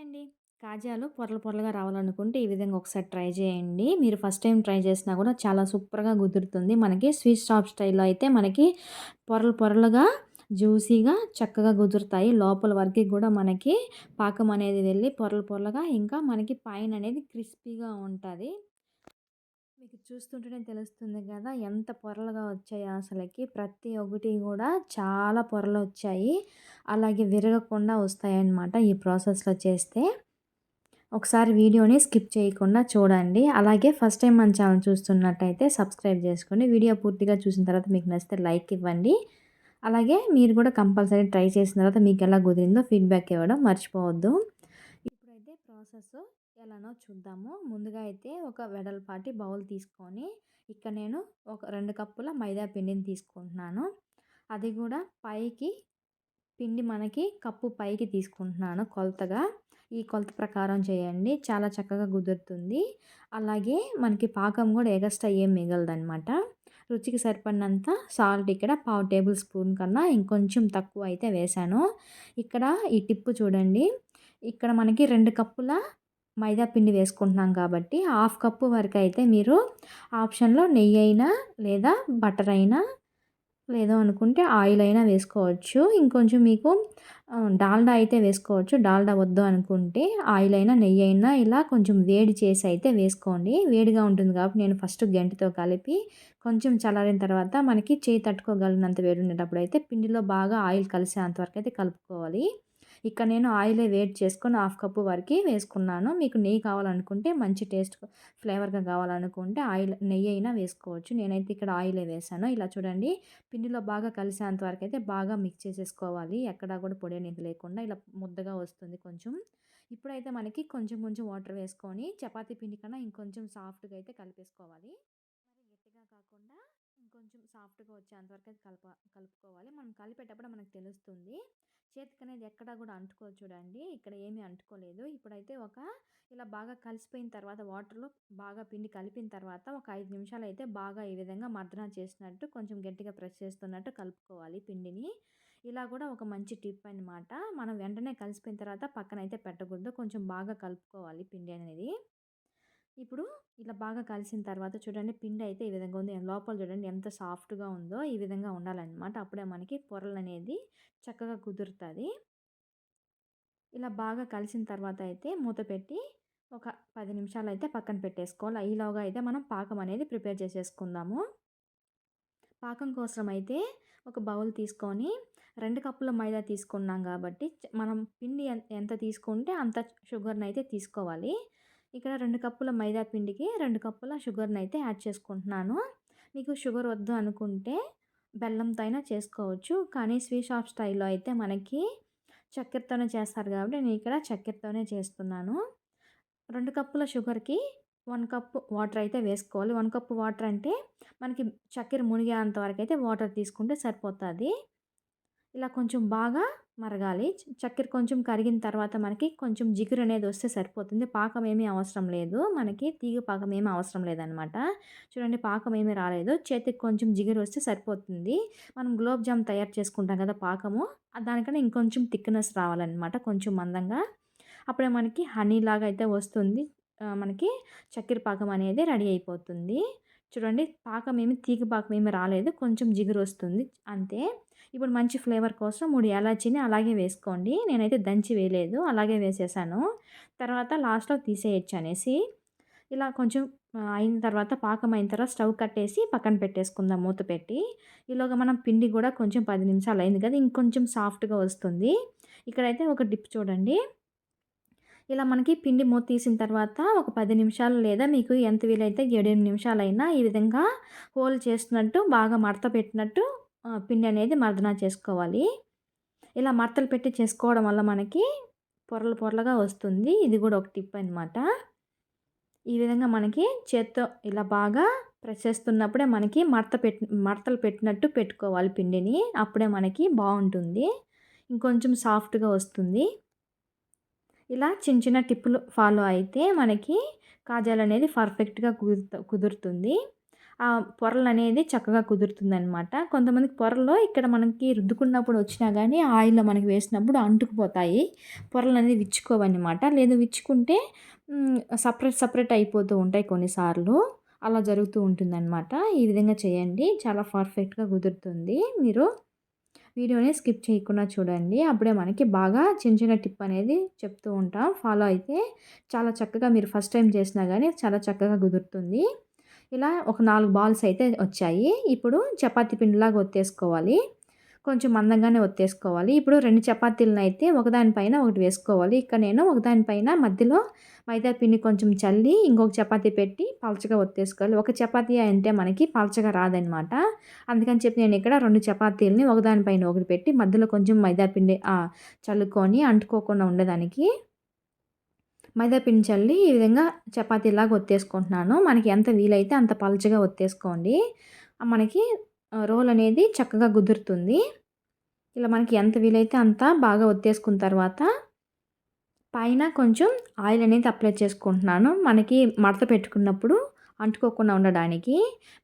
అండి? కాజాలు పొరలు పొరలుగా రావాలనుకుంటే ఈ విధంగా ఒకసారి ట్రై చేయండి. మీరు ఫస్ట్ టైం ట్రై చేసినా కూడా చాలా సూపర్గా కుదురుతుంది. మనకి స్వీట్ షాప్ స్టైల్లో అయితే మనకి పొరలు పొరలుగా జ్యూసీగా చక్కగా కుదురుతాయి. లోపల వరకు కూడా మనకి పాకం అనేది వెళ్ళి పొరలు పొరలుగా ఇంకా మనకి పైన అనేది క్రిస్పీగా ఉంటుంది. మీకు చూస్తుంటేనే తెలుస్తుంది కదా! ఎంత పొరలుగా వచ్చాయి అసలుకి. ప్రతి ఒక్కటి కూడా చాలా పొరలు వచ్చాయి. అలాగే విరగకుండా వస్తాయన్నమాట ఈ ప్రాసెస్లో చేస్తే. ఒకసారి వీడియోని స్కిప్ చేయకుండా చూడండి. అలాగే ఫస్ట్ టైం మన ఛానల్ చూస్తున్నట్టయితే సబ్స్క్రైబ్ చేసుకోండి వీడియో పూర్తిగా చూసిన తర్వాత మీకు నచ్చితే లైక్ ఇవ్వండి. అలాగే మీరు కూడా కంపల్సరీ ట్రై చేసిన తర్వాత మీకు ఎలా కుదిరిందో ఫీడ్బ్యాక్ ఇవ్వడం మర్చిపోవద్దు. ఇప్పుడైతే ప్రాసెస్ ఎలానో చూద్దాము. ముందుగా అయితే ఒక వెడల్పాటి బౌల్ తీసుకొని ఇక్కడ నేను ఒక రెండు కప్పుల మైదా పిండిని తీసుకుంటున్నాను. అది కూడా పైకి పిండి మనకి కప్పు పైకి తీసుకుంటున్నాను కొలతగా. ఈ కొలత ప్రకారం చేయండి. చాలా చక్కగా కుదురుతుంది. అలాగే మనకి పాకం కూడా ఎగస్ట్రా ఏం మిగలదనమాట రుచికి సరిపడినంత సాల్ట్ ఇక్కడ పావు టేబుల్ స్పూన్ కన్నా ఇంకొంచెం తక్కువ అయితే వేశాను. ఇక్కడ ఈ టిప్పు చూడండి. ఇక్కడ మనకి రెండు కప్పుల మైదా పిండి వేసుకుంటున్నాం కాబట్టి హాఫ్ కప్పు వరకు అయితే మీరు ఆప్షన్లో నెయ్యి అయినా లేదా బటర్ అయినా లేదో అనుకుంటే ఆయిల్ అయినా వేసుకోవచ్చు. ఇంకొంచెం మీకు డాల్డా అయితే వేసుకోవచ్చు. డాల్డా వద్దు అనుకుంటే ఆయిల్ అయినా నెయ్యి అయినా ఇలా కొంచెం వేడి చేసి అయితే వేసుకోండి. వేడిగా ఉంటుంది కాబట్టి నేను ఫస్ట్ గంటతో కలిపి కొంచెం చల్లారిన తర్వాత మనకి చేయి తట్టుకోగలిగినంత వేడి ఉండేటప్పుడు అయితే పిండిలో బాగా ఆయిల్ కలిసేంత వరకు అయితే కలుపుకోవాలి. ఇక్కడ నేను ఆయిలే వేడి చేసుకొని హాఫ్ కప్పు వరకు వేసుకున్నాను. మీకు నెయ్యి కావాలనుకుంటే మంచి టేస్ట్ ఫ్లేవర్గా కావాలనుకుంటే ఆయిల్ నెయ్యి అయినా వేసుకోవచ్చు. నేనైతే ఇక్కడ ఆయిలే వేసాను. ఇలా చూడండి పిండిలో బాగా కలిసేంత వరకు అయితే బాగా మిక్స్ చేసేసుకోవాలి. ఎక్కడా కూడా పొడి అనేది లేకుండా ఇలా ముద్దగా వస్తుంది కొంచెం. ఇప్పుడైతే మనకి కొంచెం కొంచెం వాటర్ వేసుకొని చపాతీ పిండి కన్నా ఇంకొంచెం సాఫ్ట్గా అయితే కలిపేసుకోవాలి మరి గట్టిగా కాకుండా ఇంకొంచెం సాఫ్ట్గా వచ్చేంతవరకు అయితే కలప కలుపుకోవాలి. మనం కలిపేటప్పుడు మనకు తెలుస్తుంది చేతికి అనేది ఎక్కడా కూడా అంటుకోదు చూడండి. ఇక్కడ ఏమీ అంటుకోలేదు. ఇప్పుడైతే ఒక ఇలా బాగా కలిసిపోయిన తర్వాత వాటర్లో బాగా పిండి కలిపిన తర్వాత ఒక ఐదు నిమిషాలు అయితే బాగా ఈ విధంగా మర్దన చేసినట్టు కొంచెం గట్టిగా ప్రెస్ చేస్తున్నట్టు కలుపుకోవాలి పిండిని. ఇలా కూడా ఒక మంచి టిప్ అనమాట మనం వెంటనే కలిసిపోయిన తర్వాత పక్కన అయితే పెట్టకూడదు. కొంచెం బాగా కలుపుకోవాలి పిండి అనేది. ఇప్పుడు ఇలా బాగా కలిసిన తర్వాత చూడండి పిండి అయితే ఈ విధంగా ఉంది. లోపల చూడండి ఎంత సాఫ్ట్గా ఉందో ఈ విధంగా ఉండాలన్నమాట. అప్పుడే మనకి పొరలు అనేది చక్కగా కుదురుతుంది. ఇలా బాగా కలిసిన తర్వాత అయితే మూత పెట్టి ఒక పది నిమిషాలు అయితే పక్కన పెట్టేసుకోవాలి. ఈలోగా అయితే మనం పాకం అనేది ప్రిపేర్ చేసేసుకుందాము. పాకం కోసం అయితే ఒక బౌల్ తీసుకొని రెండు కప్పుల మైదా తీసుకున్నాం కాబట్టి మనం పిండి ఎంత తీసుకుంటే అంత షుగర్ని అయితే తీసుకోవాలి. ఇక్కడ రెండు కప్పుల మైదా పిండికి రెండు కప్పుల షుగర్ని అయితే యాడ్ చేసుకుంటున్నాను. మీకు షుగర్ వద్దు అనుకుంటే బెల్లంతో అయినా చేసుకోవచ్చు. కానీ స్వీట్ షాప్ స్టైల్లో అయితే మనకి చక్కెరతోనే చేస్తారు కాబట్టి నేను ఇక్కడ చక్కెరతోనే చేస్తున్నాను. రెండు కప్పుల షుగర్కి వన్ కప్ వాటర్ అయితే వేసుకోవాలి. వన్ కప్ వాటర్ అంటే మనకి చక్కెర మునిగేంత వరకు అయితే వాటర్ తీసుకుంటే సరిపోతుంది. ఇలా కొంచెం బాగా మరగాలి. చక్కెర కొంచెం కరిగిన తర్వాత మనకి కొంచెం జిగురు అనేది వస్తే సరిపోతుంది. పాకం ఏమీ అవసరం లేదు. మనకి తీగ పాకం ఏమీ అవసరం లేదనమాట చూడండి పాకం ఏమీ రాలేదు. చేతికి కొంచెం జిగురు వస్తే సరిపోతుంది. మనం గులాబ్ జామ్ తయారు చేసుకుంటాం కదా పాకము. దానికన్నా ఇంకొంచెం థిక్నెస్ రావాలన్నమాట కొంచెం మందంగా. అప్పుడే మనకి హనీ లాగా అయితే వస్తుంది. మనకి చక్కెర పాకం అనేది రెడీ అయిపోతుంది. చూడండి పాకం ఏమి తీగ పాకం ఏమి రాలేదు. కొంచెం జిగురు వస్తుంది. అంతే. ఇప్పుడు మంచి ఫ్లేవర్ కోసం మూడు యాలచీని అలాగే వేసుకోండి. నేనైతే దంచి వేయలేదు అలాగే వేసేసాను. తర్వాత లాస్ట్లో తీసేయచ్చు అనేసి ఇలా కొంచెం అయిన తర్వాత పాకం అయిన తర్వాత స్టవ్ కట్టేసి పక్కన పెట్టేసుకుందాం మూత పెట్టి. ఈలోగా మనం పిండి కూడా కొంచెం పది నిమిషాలు అయింది కదా ఇంకొంచెం సాఫ్ట్గా వస్తుంది. ఇక్కడైతే ఒక డిప్ చూడండి. ఇలా మనకి పిండి మూత తీసిన తర్వాత ఒక పది నిమిషాలు లేదా మీకు ఎంత వీలైతే ఏడెనిమిది నిమిషాలైనా ఈ విధంగా హోల్ చేస్తున్నట్టు బాగా మడత పెట్టినట్టు పిండి అనేది మర్దన చేసుకోవాలి. ఇలా మడతలు పెట్టి చేసుకోవడం వల్ల మనకి పొరలు పొరలుగా వస్తుంది. ఇది కూడా ఒక టిప్ అనమాట ఈ విధంగా మనకి చేత్తో ఇలా బాగా ప్రెస్ చేస్తున్నప్పుడే మనకి మడత పెట్టి మడతలు పెట్టినట్టు పెట్టుకోవాలి పిండిని. అప్పుడే మనకి బాగుంటుంది. ఇంకొంచెం సాఫ్ట్గా వస్తుంది. ఇలా చిన్న చిన్న టిప్పులు ఫాలో అయితే మనకి కాజాలు అనేది పర్ఫెక్ట్గా కుదురుతుంది. ఆ పొరలు అనేది చక్కగా కుదురుతుందనమాట కొంతమందికి పొరలు ఇక్కడ మనకి రుద్దుకున్నప్పుడు వచ్చినా కానీ ఆయిల్లో మనకి వేసినప్పుడు అంటుకుపోతాయి. పొరలు అనేది విచ్చుకోవన్నమాట. లేదు విచ్చుకుంటే సపరేట్ సపరేట్ అయిపోతూ ఉంటాయి కొన్నిసార్లు. అలా జరుగుతూ ఉంటుందన్నమాట. ఈ విధంగా చేయండి. చాలా పర్ఫెక్ట్గా కుదురుతుంది. మీరు వీడియోని స్కిప్ చేయకుండా చూడండి. అప్పుడే మనకి బాగా చిన్న చిన్న టిప్ అనేది చెప్తూ ఉంటాం. ఫాలో అయితే చాలా చక్కగా మీరు ఫస్ట్ టైం చేసినా కానీ చాలా చక్కగా కుదురుతుంది. ఇలా ఒక నాలుగు బాల్స్ అయితే వచ్చాయి. ఇప్పుడు చపాతీ పిండిలాగా ఒత్తేసుకోవాలి. కొంచెం మందంగానే ఒత్తేసుకోవాలి. ఇప్పుడు రెండు చపాతీలను అయితే ఒకదానిపైన ఒకటి వేసుకోవాలి. ఇక్కడ నేను ఒకదానిపైన మధ్యలో మైదా పిండి కొంచెం చల్లి ఇంకొక చపాతీ పెట్టి పలచగా ఒత్తేసుకోవాలి. ఒక చపాతీ అంటే మనకి పలచగా రాదనమాట. అందుకని చెప్పి నేను ఇక్కడ రెండు చపాతీలని ఒకదానిపైన ఒకటి పెట్టి మధ్యలో కొంచెం మైదా పిండి చల్లుకొని అంటుకోకుండా ఉండేదానికి మైదా పిండి చల్లి ఈ విధంగా చపాతీలాగా ఒత్తేసుకుంటున్నాను. మనకి ఎంత వీలైతే అంత పలచగా ఒత్తేసుకోండి. మనకి రోల్ అనేది చక్కగా కుదురుతుంది. ఇలా మనకి ఎంత వీలైతే అంత బాగా ఒత్తేసుకున్న తర్వాత పైన కొంచెం ఆయిల్ అనేది అప్లై చేసుకుంటున్నాను. మనకి మడత పెట్టుకున్నప్పుడు అంటుకోకుండా ఉండడానికి.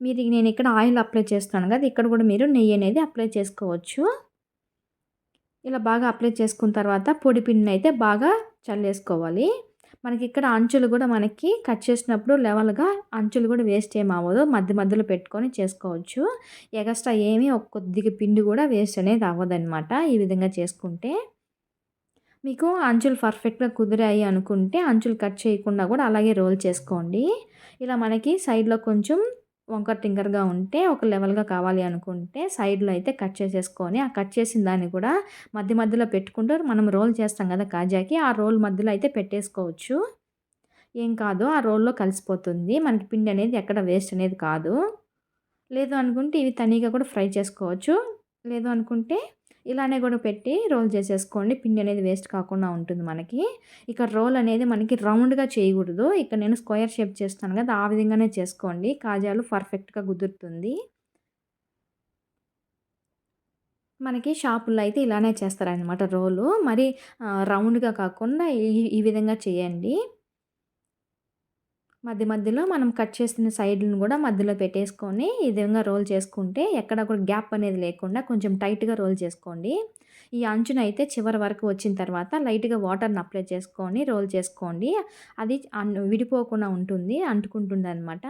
మీరు నేను ఇక్కడ ఆయిల్ అప్లై చేస్తాను కదా ఇక్కడ కూడా మీరు నెయ్యి అనేది అప్లై చేసుకోవచ్చు. ఇలా బాగా అప్లై చేసుకున్న తర్వాత పొడి పిండిని అయితే బాగా చల్లేసుకోవాలి. మనకి ఇక్కడ అంచులు కూడా మనకి కట్ చేసినప్పుడు లెవెల్గా అంచులు కూడా వేస్ట్ ఏమి అవ్వదు. మధ్య మధ్యలో పెట్టుకొని చేసుకోవచ్చు. ఎగస్ట్రా ఏమీ ఒక కొద్దిగా పిండి కూడా వేస్ట్ అనేది అవ్వదన్నమాట. ఈ విధంగా చేసుకుంటే మీకు అంచులు పర్ఫెక్ట్గా కుదిరాయి అనుకుంటే అంచులు కట్ చేయకుండా కూడా అలాగే రోల్ చేసుకోండి. ఇలా మనకి సైడ్లో కొంచెం వంకర టింకర్గా ఉంటే ఒక లెవెల్గా కావాలి అనుకుంటే సైడ్లో అయితే కట్ చేసేసుకొని ఆ కట్ చేసిన దాన్ని కూడా మధ్య మధ్యలో పెట్టుకుంటూ మనం రోల్ చేస్తాం కదా కాజాకి ఆ రోల్ మధ్యలో అయితే పెట్టేసుకోవచ్చు. ఏం కాదు ఆ రోల్లో కలిసిపోతుంది. మనకి పిండి అనేది ఎక్కడ వేస్ట్ అనేది కాదు. లేదు అనుకుంటే ఇవి తనీగా కూడా ఫ్రై చేసుకోవచ్చు. లేదు అనుకుంటే ఇలానే కూడా పెట్టి రోల్ చేసేసుకోండి. పిండి అనేది వేస్ట్ కాకుండా ఉంటుంది మనకి. ఇక్కడ రోల్ అనేది మనకి రౌండ్గా చేయకూడదు. ఇక్కడ నేను స్క్వేర్ షేప్ చేస్తాను కదా ఆ విధంగానే చేసుకోండి. కాజాలు పర్ఫెక్ట్గా కుదురుతుంది. మనకి షాపుల్లో అయితే ఇలానే చేస్తారనమాట రోలు. మరి రౌండ్గా కాకుండా ఈ ఈ విధంగా చేయండి. మధ్య మధ్యలో మనం కట్ చేసిన సైడ్లను కూడా మధ్యలో పెట్టేసుకొని ఈ విధంగా రోల్ చేసుకుంటే ఎక్కడ కూడా గ్యాప్ అనేది లేకుండా కొంచెం టైట్గా రోల్ చేసుకోండి. ఈ అంచున అయితే చివరి వరకు వచ్చిన తర్వాత లైట్గా వాటర్ని అప్లై చేసుకొని రోల్ చేసుకోండి. అది విడిపోకుండా ఉంటుంది అంటుకుంటుంది అనమాట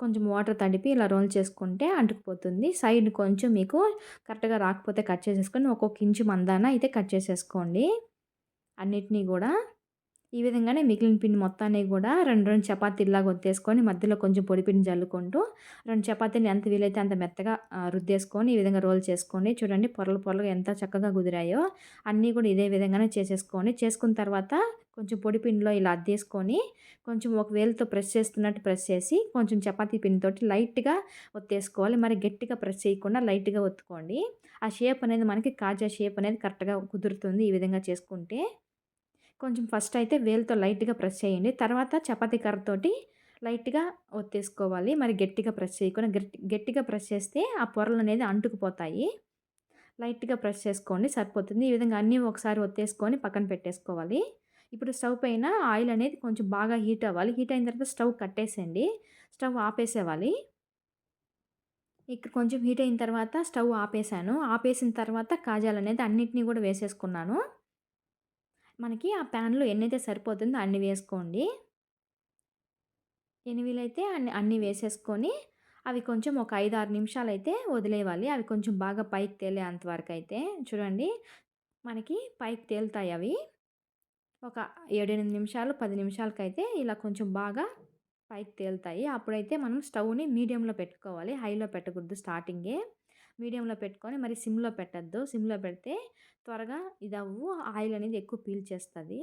కొంచెం వాటర్ తడిపి ఇలా రోల్ చేసుకుంటే అంటుకుపోతుంది. సైడ్ కొంచెం మీకు కరెక్ట్గా రాకపోతే కట్ చేసేసుకొని ఒక్కొక్క ఇంచు మందాన అయితే కట్ చేసేసుకోండి. అన్నిటినీ కూడా ఈ విధంగానే మిగిలిన పిండి మొత్తాన్ని కూడా రెండు రెండు చపాతీలాగా వత్తేసుకొని మధ్యలో కొంచెం పొడి పిండి జల్లుకుంటూ రెండు చపాతీలు ఎంత వీలైతే అంత మెత్తగా రుద్దేసుకొని ఈ విధంగా రోల్ చేసుకొని చూడండి పొరలు పొరలు ఎంత చక్కగా కుదిరాయో అన్నీ కూడా ఇదే విధంగానే చేసేసుకొని చేసుకున్న తర్వాత కొంచెం పొడి పిండిలో ఇలా అద్దేసుకొని కొంచెం ఒక వేలుతో ప్రెస్ చేస్తున్నట్టు ప్రెస్ చేసి కొంచెం చపాతీ పిండితోటి లైట్గా ఒత్తేసుకోవాలి. మరి గట్టిగా ప్రెస్ చేయకుండా లైట్గా ఒత్తుకోండి. ఆ షేప్ అనేది మనకి కాజా షేప్ అనేది కరెక్ట్గా కుదురుతుంది ఈ విధంగా చేసుకుంటే. కొంచెం ఫస్ట్ అయితే వేలుతో లైట్గా ప్రెస్ చేయండి. తర్వాత చపాతీ కర్రతోటి లైట్గా ఒత్తేసుకోవాలి. మరి గట్టిగా ప్రెస్ చేయకుండా గట్టి గట్టిగా ప్రెస్ చేస్తే ఆ పొరలు అనేది అంటుకుపోతాయి. లైట్గా ప్రెస్ చేసుకోండి. సరిపోతుంది. ఈ విధంగా అన్నీ ఒకసారి ఒత్తేసుకొని పక్కన పెట్టేసుకోవాలి. ఇప్పుడు స్టవ్ పైన ఆయిల్ అనేది కొంచెం బాగా హీట్ అవ్వాలి. హీట్ అయిన తర్వాత స్టవ్ కట్టేసేయండి. స్టవ్ ఆపేసేవాలి. ఇక్కడ కొంచెం హీట్ అయిన తర్వాత స్టవ్ ఆపేసాను ఆపేసిన తర్వాత కాజాలు అనేది అన్నిటినీ కూడా వేసేసుకున్నాను. మనకి ఆ ప్యాన్లో ఎన్నైతే సరిపోతుందో అన్ని వేసుకోండి. ఎన్ని వీలైతే అన్ని అన్నీ వేసేసుకొని అవి కొంచెం ఒక ఐదు ఆరు నిమిషాలు అయితే వదిలేయాలి. అవి కొంచెం బాగా పైకి తేలే అంతవరకు అయితే చూడండి మనకి పైకి తేలుతాయి అవి. ఒక ఏడెనిమిది నిమిషాలు పది నిమిషాలకైతే ఇలా కొంచెం బాగా పైకి తేలుతాయి. అప్పుడైతే మనం స్టవ్ని మీడియంలో పెట్టుకోవాలి. హైలో పెట్టకూడదు స్టార్టింగే. మీడియంలో పెట్టుకొని మరి సిమ్లో పెట్టద్దు. సిమ్లో పెడితే త్వరగా ఇదవ్వు ఆయిల్ అనేది ఎక్కువ పీల్చేస్తుంది.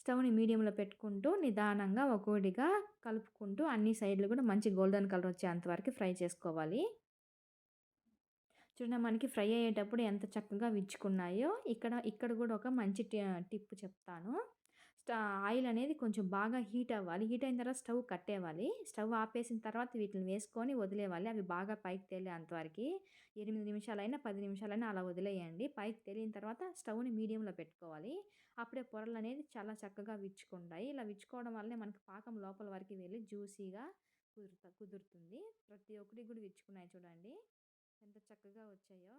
స్టవ్ని మీడియంలో పెట్టుకుంటూ నిదానంగా ఒక్కొక్కటిగా కలుపుకుంటూ అన్ని సైడ్లు కూడా మంచి గోల్డెన్ కలర్ వచ్చేంతవరకు ఫ్రై చేసుకోవాలి. చూడండి మనకి ఫ్రై అయ్యేటప్పుడు ఎంత చక్కగా విచ్చుకున్నాయో. ఇక్కడ ఇక్కడ కూడా ఒక మంచి టిప్ చెప్తాను. ఆయిల్ అనేది కొంచెం బాగా హీట్ అవ్వాలి. హీట్ అయిన తర్వాత స్టవ్ కట్టేవాలి. స్టవ్ ఆపేసిన తర్వాత వీటిని వేసుకొని వదిలేవాలి. అవి బాగా పైకి తేలే అంతవరకు. ఎనిమిది నిమిషాలైనా పది నిమిషాలైనా అలా వదిలేయండి. పైకి తేలిన తర్వాత స్టవ్ని మీడియంలో పెట్టుకోవాలి. అప్పుడే పొరలు అనేది చాలా చక్కగా విచ్చుకుంటాయి. ఇలా విచ్చుకోవడం వల్లనే మనకి పాకం లోపల వరకు వెళ్ళి జ్యూసీగా కుదురుతా కుదురుతుంది. ప్రతి ఒక్కటి కూడా విచ్చుకున్నాయి చూడండి. ఎంత చక్కగా వచ్చాయో.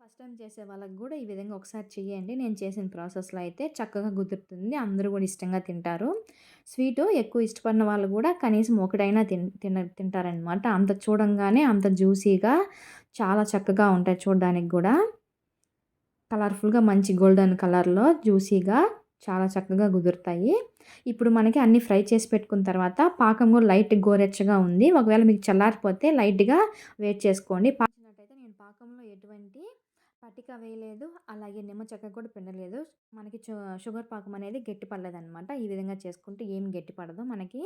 ఫస్ట్ టైం చేసే వాళ్ళకి కూడా ఈ విధంగా ఒకసారి చేయండి నేను చేసిన ప్రాసెస్లో అయితే చక్కగా కుదురుతుంది. అందరూ కూడా ఇష్టంగా తింటారు. స్వీటు ఎక్కువ ఇష్టపడిన వాళ్ళు కూడా కనీసం ఒకటైనా తిన్ తిన తింటారనమాట అంత చూడంగానే అంత జ్యూసీగా చాలా చక్కగా ఉంటాయి చూడడానికి కూడా. కలర్ఫుల్గా మంచి గోల్డెన్ కలర్లో జ్యూసీగా చాలా చక్కగా కుదురుతాయి. ఇప్పుడు మనకి అన్నీ ఫ్రై చేసి పెట్టుకున్న తర్వాత పాకం కూడా లైట్ గోరెచ్చగా ఉంది. ఒకవేళ మీకు చల్లారిపోతే లైట్గా వేట్ చేసుకోండి. పాచినట్టయితే నేను పాకంలో ఎటువంటి పటిక వేయలేదు. అలాగే నిమ్మ చెక్క కూడా పిండలేదు. మనకి షుగర్ పాకం అనేది గట్టి పడలేదనమాట ఈ విధంగా చేసుకుంటే ఏం గట్టి పడదు మనకి.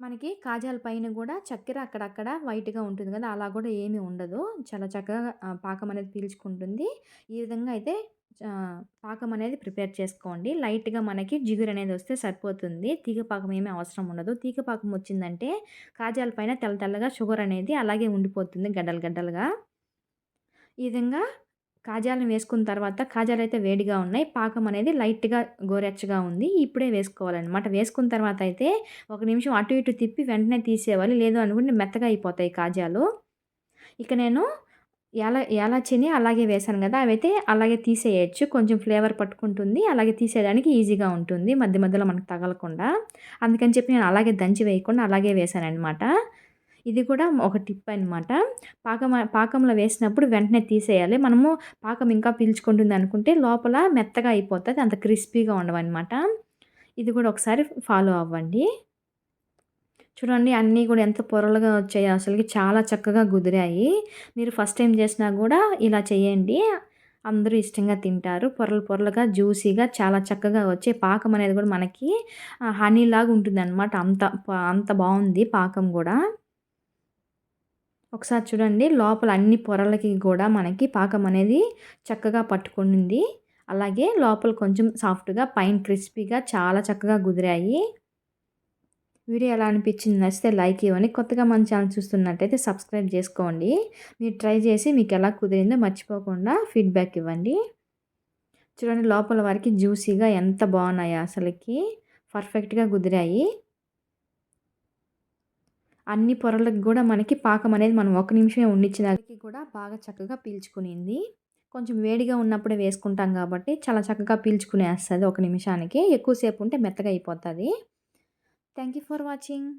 మనకి కాజాల పైన కూడా చక్కెర అక్కడక్కడ వైట్గా ఉంటుంది కదా అలా కూడా ఏమీ ఉండదు. చాలా చక్కగా పాకం అనేది పీల్చుకుంటుంది. ఈ విధంగా అయితే పాకం అనేది ప్రిపేర్ చేసుకోండి. లైట్గా మనకి జిగురు అనేది వస్తే సరిపోతుంది. తీగ పాకం ఏమీ అవసరం ఉండదు. తీగ పాకం వచ్చిందంటే కాజాల పైన తెల్ల తెల్లగా షుగర్ అనేది అలాగే ఉండిపోతుంది గడ్డలు గడ్డలుగా. ఈ విధంగా కాజాలను వేసుకున్న తర్వాత కాజాలు అయితే వేడిగా ఉన్నాయి. పాకం అనేది లైట్గా గోరెచ్చగా ఉంది. ఇప్పుడే వేసుకోవాలన్నమాట. వేసుకున్న తర్వాత అయితే ఒక నిమిషం అటు ఇటు తిప్పి వెంటనే తీసేవాలి లేదు అనుకుంటే మెత్తగా అయిపోతాయి కాజాలు. ఇక నేను యాల యాలచిని అలాగే వేసాను కదా! అవైతే అలాగే తీసేయచ్చు. కొంచెం ఫ్లేవర్ పట్టుకుంటుంది. అలాగే తీసేయడానికి ఈజీగా ఉంటుంది. మధ్య మధ్యలో మనకు తగలకుండా. అందుకని చెప్పి నేను అలాగే దంచి వేయకుండా అలాగే వేసాను అనమాట ఇది కూడా ఒక టిప్ అనమాట పాకం పాకంలో వేసినప్పుడు వెంటనే తీసేయాలి. మనము పాకం ఇంకా పీల్చుకుంటుంది అనుకుంటే లోపల మెత్తగా అయిపోతుంది అంత క్రిస్పీగా ఉండవన్నమాట. ఇది కూడా ఒకసారి ఫాలో అవ్వండి. చూడండి అన్నీ కూడా ఎంత పొరలుగా వచ్చాయి అసలుకి చాలా చక్కగా కుదిరాయి మీరు ఫస్ట్ టైం చేసినా కూడా ఇలా చేయండి. అందరూ ఇష్టంగా తింటారు. పొరలు పొరలుగా జ్యూసీగా చాలా చక్కగా వచ్చే పాకం అనేది కూడా మనకి హనీలాగా ఉంటుంది అనమాట అంత అంత బాగుంది పాకం కూడా. ఒకసారి చూడండి లోపల అన్ని పొరలకి కూడా మనకి పాకం అనేది చక్కగా పట్టుకుంది అలాగే లోపల కొంచెం సాఫ్ట్గా పైన క్రిస్పీగా చాలా చక్కగా కుదిరాయి వీడియో ఎలా అనిపించింది నచ్చితే లైక్ ఇవ్వండి. కొత్తగా మన ఛానల్ చూస్తున్నట్టయితే సబ్స్క్రైబ్ చేసుకోండి. మీరు ట్రై చేసి మీకు ఎలా కుదిరిందో మర్చిపోకుండా ఫీడ్బ్యాక్ ఇవ్వండి. చూడండి లోపల వరకు జ్యూసీగా ఎంత బాగున్నాయో అసలుకి. పర్ఫెక్ట్గా కుదిరాయి అన్ని పొరలకు కూడా మనకి పాకం అనేది మనం ఒక నిమిషమే ఉండించినకి కూడా బాగా చక్కగా పీల్చుకునింది. కొంచెం వేడిగా ఉన్నప్పుడే వేసుకుంటాం కాబట్టి చాలా చక్కగా పీల్చుకునేస్తుంది ఒక నిమిషానికి. ఎక్కువసేపు ఉంటే మెత్తగా అయిపోతుంది. Thank you for watching